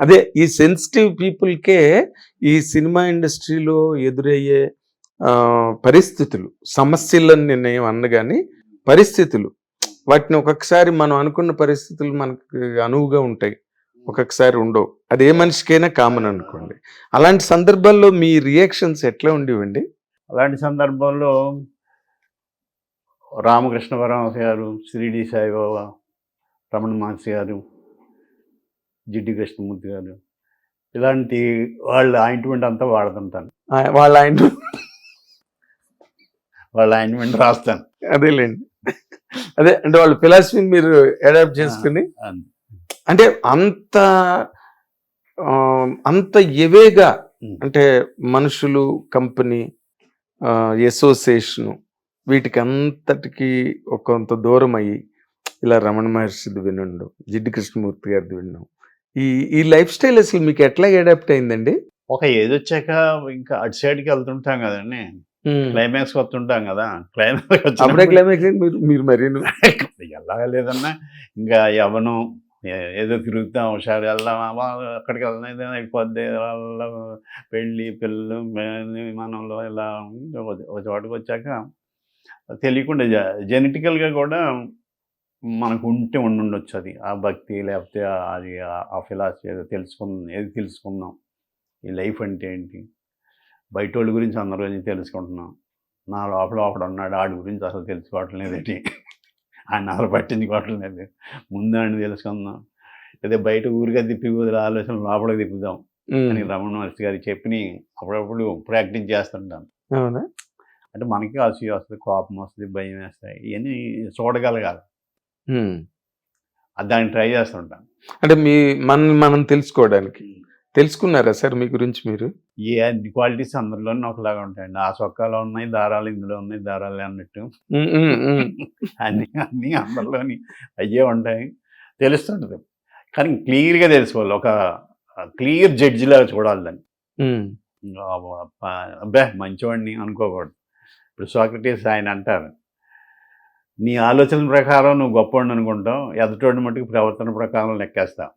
అదే ఈ సెన్సిటివ్ పీపుల్కే ఈ సినిమా ఇండస్ట్రీలో ఎదురయ్యే పరిస్థితులు సమస్యలను నేను అన్న కానీ పరిస్థితులు. వాటిని ఒక్కొక్కసారి మనం అనుకున్న పరిస్థితులు మనకు అనువుగా ఉంటాయి. ఒక్కొక్కసారి ఉండవు. అది ఏ మనిషికైనా కామన్ అనుకోండి. అలాంటి సందర్భాల్లో మీ రియాక్షన్స్ ఎట్లా ఉండేవండి? అలాంటి సందర్భంలో రామకృష్ణ పరమహంస గారు షిరిడి సాయిబాబా రమణ మహర్షి గారు జిడ్డి కృష్ణమూర్తి గారు. ఇలాంటి వాళ్ళ ఆయింట్మెంట్ అంతా వాడుతుంటాను వాళ్ళ ఆయన వాళ్ళ ఆయింట్మెంట్ రాస్తాను. అదేలేండి. అదే అంటే వాళ్ళ ఫిలాసఫీని మీరు అడాప్ట్ చేసుకుని. అంటే అంత అంత ఎవేగా. అంటే మనుషులు కంపెనీ అసోసియేషను వీటికి అంతటికి ఒక కొంత దూరం అయ్యి ఇలా రమణ మహర్షిది వినండు జిడ్డు కృష్ణమూర్తి గారిది విన్నాం. ఈ ఈ లైఫ్ స్టైల్ అసలు మీకు ఎట్లా అడాప్ట్ అయిందండి? ఒక ఏజ్ వచ్చాక ఇంకా అటు సైడ్కి వెళ్తుంటాం కదండి. క్లైమాక్స్ వస్తుంటాం కదా. క్లైమాక్స్ అప్పుడే క్లైమాక్స్ మీరు మీరు మరి ఎలాగ లేదన్నా ఇంకా యవనం ఏ- ఏదో తిరుగుతాం హుషారు వెళ్దాం అక్కడికి వెళ్దాం ఏదైనా అయిపోద్ది వాళ్ళ పెళ్ళి పిల్లలు విమానంలో ఇలా ఒక చోటకి వచ్చాక తెలియకుండా జెనెటికల్గా కూడా మనకు ఉంటే ఉండుండొచ్చు అది. ఆ భక్తి లేకపోతే అది ఆ- ఫిలాసఫీ ఏదో తెలుసుకుందాం ఏది తెలుసుకుందాం. ఈ లైఫ్ అంటే ఏంటి? బయట వాళ్ళ గురించి అందరి గురించి తెలుసుకుంటున్నాం. నా లోపల ఒకడు ఉన్నాడు ఆడి గురించి అసలు తెలుసుకోవటం లేదేంటి ఆయన అసలు పట్టించుకోవటం లేదు. ముందు ఆయన తెలుసుకుందాం. లేదా బయట ఊరిగా తిప్పి కుదిరే ఆలోచన లోపలికి తిప్పుదాం. అని రమణ మహర్షి గారు చెప్పి అప్పుడప్పుడు ప్రాక్టీస్ చేస్తుంటాను అంటే మనకి అసూయ వస్తుంది కోపం వస్తుంది భయం వేస్తాయి ఇవన్నీ చూడగలగాలి. అది దాన్ని ట్రై చేస్తుంటాను అంటే మీ మన మనం తెలుసుకోవడానికి. తెలుసుకున్నారా సార్ మీ గురించి మీరు? ఏ క్వాలిటీస్ అందరిలోనే ఒకలాగా ఉంటాయండి. ఆ చొక్కాలో ఉన్నాయి దారాలు ఇందులో ఉన్నాయి దారాలు అన్నట్టు. అన్నీ అన్నీ అందరిలోని అయ్యే ఉంటాయి. తెలుస్తుంటుంది. కానీ క్లియర్గా తెలుసుకోవాలి. ఒక క్లియర్ జడ్జిలాగా చూడాలి దాన్ని. అబ్బే మంచివాడిని అనుకోకూడదు. ఇప్పుడు సోక్రటీస్ ఆయన అంటారు నీ ఆలోచన ప్రకారం నువ్వు గొప్పవాడిని అనుకుంటావు ఎదుటోడి మట్టుకు ప్రవర్తన ప్రకారం లెక్కేస్తావు.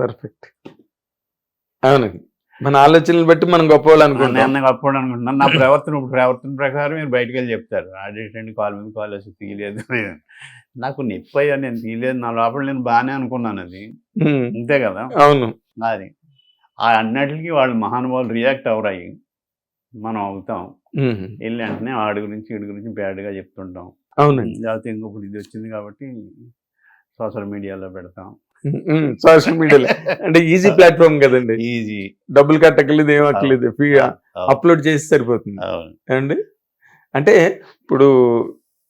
పర్ఫెక్ట్ అవునండి మన ఆలోచనలు బట్టి మనం గొప్పవాళ్ళు అనుకుంటాం. నేను గొప్పవాడు అనుకుంటున్నాను. నా ప్రవర్తన ఇప్పుడు ప్రవర్తన ప్రకారం మీరు బయటకు వెళ్ళి చెప్తారు. ఆడేటండి కాల్ మీద కాల్ వేసి తీయలేదు. నాకు నొప్పి అయ్యా నేను తీయలేదు. నా లోపల నేను బాగానే అనుకున్నాను అది. అంతే కదా? అవును. అది. ఆ అన్నిటికీ వాళ్ళు మహానుభావులు రియాక్ట్ అవరాయి. మనం అవుతాం. వెళ్ళి వెంటనే ఆడి గురించి వీడి గురించి బ్యాడ్గా చెప్తుంటాం. అవునండి. లేకపోతే ఇంకొకటి ఇది వచ్చింది కాబట్టి సోషల్ మీడియాలో పెడతాం. సోషల్ మీడియాలో. అంటే ఈజీ ప్లాట్ఫామ్ కదండి. ఈజీ. డబ్బులు కట్టకలేదు ఏం అక్కర్లేదు అప్లోడ్ చేసి సరిపోతుంది. ఏమండి? అంటే ఇప్పుడు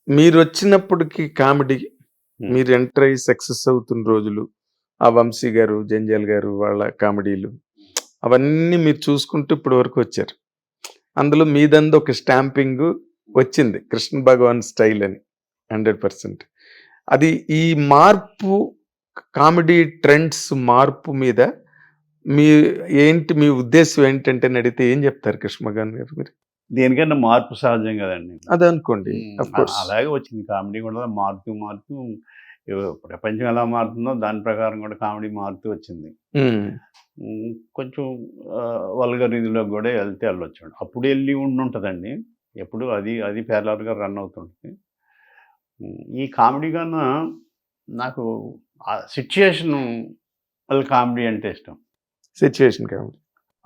మీరు వచ్చినప్పటికి కామెడీ. మీరు ఎంటర్ అయ్యి సక్సెస్ అవుతున్న రోజులు ఆ వంశీ గారు జంజాల్ గారు వాళ్ళ కామెడీలు అవన్నీ మీరు చూసుకుంటూ ఇప్పటి వరకు వచ్చారు. అందులో మీదందు ఒక స్టాంపింగ్ వచ్చింది. కృష్ణ భగవాన్ స్టైల్ అని హండ్రెడ్ పర్సెంట్. అది ఈ మార్పు కామెడీ ట్రెండ్స్ మార్పు మీద మీ ఏంటి మీ ఉద్దేశం ఏంటంటే అడిగితే ఏం చెప్తారు కృష్ణ భగవాన్ గారు మీరు? దేనికన్నా మార్పు సహజం కదండి. అదే అనుకోండి అలాగే వచ్చింది. కామెడీ కూడా మారుతూ మారుతూ ప్రపంచం ఎలా మారుతుందో దాని ప్రకారం కూడా కామెడీ మారుతూ వచ్చింది. కొంచెం వల్గర్ ఇదిలో కూడా వెళ్తే వెళ్ళొచ్చు. అప్పుడు వెళ్ళి ఉండి ఉంటుందండి ఎప్పుడు అది అది పేర్లర్గా రన్ అవుతుంటుంది. ఈ కామెడీ కన్నా నాకు ఆ సిచ్యుయేషన్ వాళ్ళ కామెడీ అంటే ఇష్టం. సిచ్యువేషన్ కామెడీ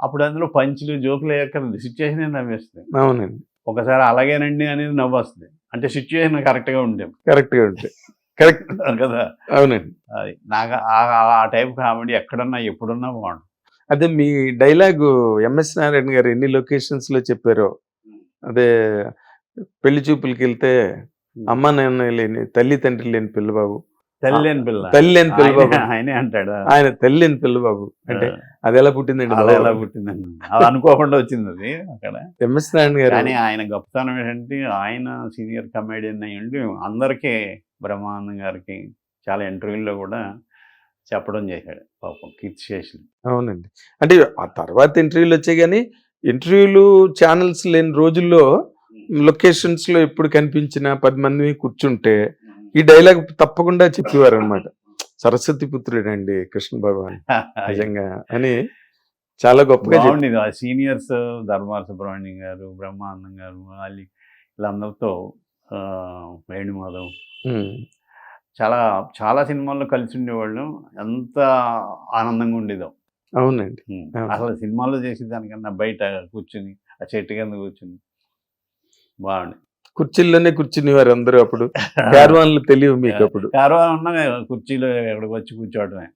అప్పుడు అందులో పంచులు జోకులు అయ్యాక సిచ్యుయేషన్ నవ్వేస్తుంది. అవునండి. ఒకసారి అలాగేనండి అనేది నవ్వు వస్తుంది అంటే సిచ్యుయేషన్ కరెక్ట్గా ఉంటే కరెక్ట్గా ఉంటాయి కరెక్ట్ కదా. అవునండి. అది నాకు ఆ- టైప్ కామెడీ ఎక్కడున్నా ఎప్పుడున్నా బాగుంటుంది. అదే మీ డైలాగు ఎంఎస్ నారాయణ గారు ఎన్ని లొకేషన్స్లో చెప్పారో అదే పెళ్ళి చూపులకి వెళ్తే అమ్మ నాన్న లేని తల్లి తండ్రి లేని పిల్లబాబు. తల్లి అని పిల్ల. తల్లి లేని పిల్లబాబు. ఆయనే- అంటాడు. ఆయన తల్లి లేని పిల్లబాబు. అంటే అది ఎలా పుట్టిందండి అలా ఎలా పుట్టిందండి? అది అనుకోకుండా వచ్చింది అది అక్కడ. ఎంఎస్ నారాయణ గారు? కానీ ఆయన గొప్పతనం ఏంటంటే ఆయన సీనియర్ కమేడియన్ అయ్యండి అందరికీ బ్రహ్మానందం గారికి చాలా ఇంటర్వ్యూల్లో కూడా చెప్పడం చేశాడు పాపం కీర్తి శేషులు. అవునండి. అంటే ఆ తర్వాత ఇంటర్వ్యూలు వచ్చాయి కానీ ఇంటర్వ్యూలు ఛానల్స్ లేని రోజుల్లో లొకేషన్స్లో ఎప్పుడు కనిపించినా పది మంది కూర్చుంటే ఈ డైలాగ్ తప్పకుండా చెప్పేవారు అనమాట సరస్వతి పుత్రుడండి కృష్ణ భగవాన్. నిజంగా అని చాలా గొప్పగా. బాగుండేది. ఆ సీనియర్స్ ధర్మార సుబ్రహ్మణ్యం గారు బ్రహ్మానందం గారు వాళ్ళు వీళ్ళందరితో వేణుమాధవ్ చాలా చాలా సినిమాల్లో కలిసి ఉండేవాళ్ళు. ఎంత ఆనందంగా ఉండేదో. అవునండి. అసలు సినిమాల్లో చేసేదానికన్నా బయట కూర్చుని ఆ చెట్టు కింద కూర్చుని బాగుంది కుర్చీల్లోనే కూర్చునేవారు అందరూ అప్పుడు. క్యారవాన్లు తెలియవు మీకు అప్పుడు కారువా ఉన్నా కుర్చీలో ఎక్కడికి వచ్చి కూర్చోవడమే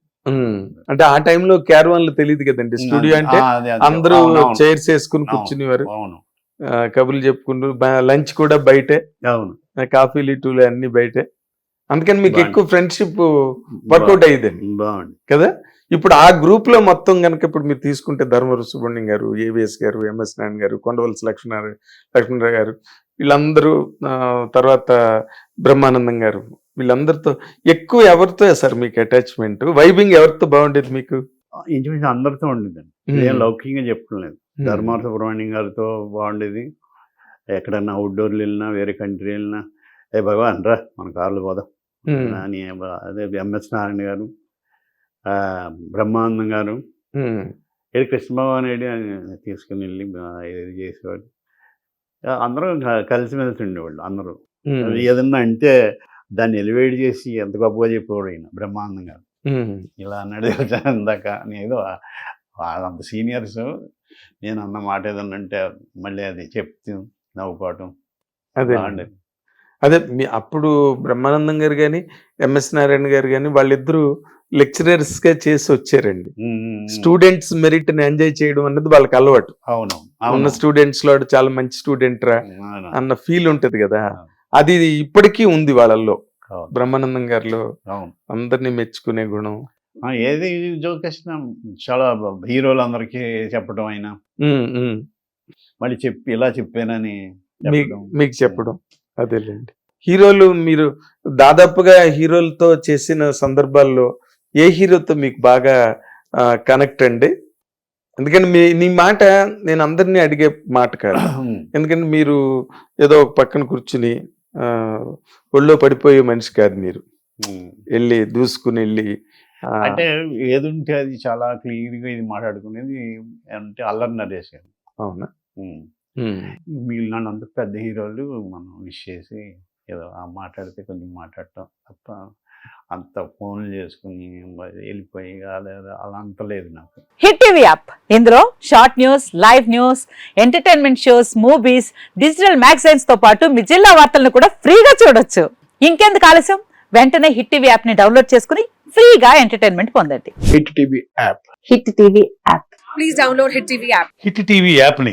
అంటే ఆ టైంలో క్యారవాన్లు తెలియదు కదండి. స్టూడియో అంటే. అందరూ. చైర్స్ వేసుకుని. కూర్చునేవారు. అవును. ఆ, కబుర్లు చెప్పుకుంటూ లంచ్ కూడా బయటే. అవును. కాఫీలు టూలు అన్ని బయటే. అందుకని మీకు. ఎక్కువ ఫ్రెండ్షిప్ వర్కౌట్ అయ్యేదండి బాగుంది. కదా? ఇప్పుడు ఆ గ్రూప్లో మొత్తం కనుక ఇప్పుడు మీరు తీసుకుంటే ధర్మవర సుబ్రహ్మణ్యం గారు ఏవిఎస్ గారు ఎంఎస్ నారాయణ గారు కొండవలసి లక్ష్మణ లక్ష్మణరావు గారు వీళ్ళందరూ తర్వాత బ్రహ్మానందం గారు వీళ్ళందరితో ఎక్కువ ఎవరితో సార్ మీకు అటాచ్మెంట్ వైబింగ్ ఎవరితో బాగుండేది మీకు? ఇంచుమించు అందరితో ఉండేదండి ఏం లౌకికంగా చెప్పలేదు ధర్మార సుబ్రహ్మణ్యం గారితో బాగుండేది. ఎక్కడన్నా అవుట్డోర్లు వెళ్ళినా వేరే కంట్రీ వెళ్ళినా. ఏ భగవాన్ రా మన కార్లు పోదాం. అని అదే ఎంఎస్ నారాయణ గారు ఆ, బ్రహ్మానందం గారు ఏడు కృష్ణ భగవాన్ ఏడి అని తీసుకుని వెళ్ళి ఇది చేసేవాడు అందరూ కలిసిమెలిసి ఉండేవాళ్ళు అందరూ. ఏదన్నా అంటే దాన్ని ఎలివేట్ చేసి ఎంత గొప్పగా చెప్పేవాడు ఆయన బ్రహ్మానందం గారు. ఇలా అన్నాడు ఇందాక. నేను వాళ్ళంత సీనియర్స్ నేను అన్న మాట ఏదన్నా అంటే మళ్ళీ అది చెప్తూ నవ్వుకోవటం అదే. అదే మీ అప్పుడు బ్రహ్మానందం గారు కానీ ఎంఎస్ నారాయణ గారు కానీ వాళ్ళిద్దరూ లెక్చరర్స్గా చేసి వచ్చారండి. స్టూడెంట్స్ మెరిట్ని ఎంజాయ్ చేయడం అన్నది వాళ్ళకి అలవాటు. అవును. ఉన్న అవును స్టూడెంట్స్లో వాడు చాలా మంచి స్టూడెంట్ రా అన్న ఫీల్ ఉంటది కదా. అది ఇప్పటికీ ఉంది వాళ్ళల్లో. బ్రహ్మానందం గారిలో అందరినీ మెచ్చుకునే గుణం. ఏది జోక్ వేసినా చాలా హీరోలు అందరికీ చెప్పడం అయినా. మళ్ళీ చెప్పి ఇలా చెప్పానని మీకు చెప్పడం. అదేలేండి. హీరోలు మీరు దాదాపుగా హీరోలతో చేసిన సందర్భాల్లో ఏ హీరోతో మీకు బాగా కనెక్ట్ అండి? ఎందుకంటే మీ నీ మాట నేను అందరినీ అడిగే మాట కాదు. ఎందుకంటే మీరు ఏదో ఒక పక్కన కూర్చుని ఒళ్ళో పడిపోయే మనిషి కాదు మీరు. వెళ్ళి దూసుకుని వెళ్ళి అంటే ఏది ఉంటే అది చాలా క్లియర్గా ఇది మాట్లాడుకునేది అంటే అల్లరి నరేష్ గారు. అవునా? ఉమ్. ఉమ్, మిగిలిన అంత పెద్ద హీరోలు మనం విష్ చేసి ఏదో ఆ మాట్లాడితే కొంచెం మాట్లాడటం తప్ప అంత ఫోన్లు చేసుకుని వెళ్ళిపోయి అలా అలా అంత లేదు నాకు. Hit TV app. ఇందులో short news live news entertainment shows movies digital మ్యాగజైన్స్తో పాటు మీ జిల్లా వార్తలను కూడా ఫ్రీగా చూడొచ్చు. ఇంకెందుకు ఆలస్యం? వెంటనే హిట్ టీవీ యాప్ని డౌన్లోడ్ చేసుకుని ఫ్రీగా ఎంటర్టైన్మెంట్ పొందండి. Hit TV app. Hit TV app. please download Hit TV app. Hit TV యాప్ని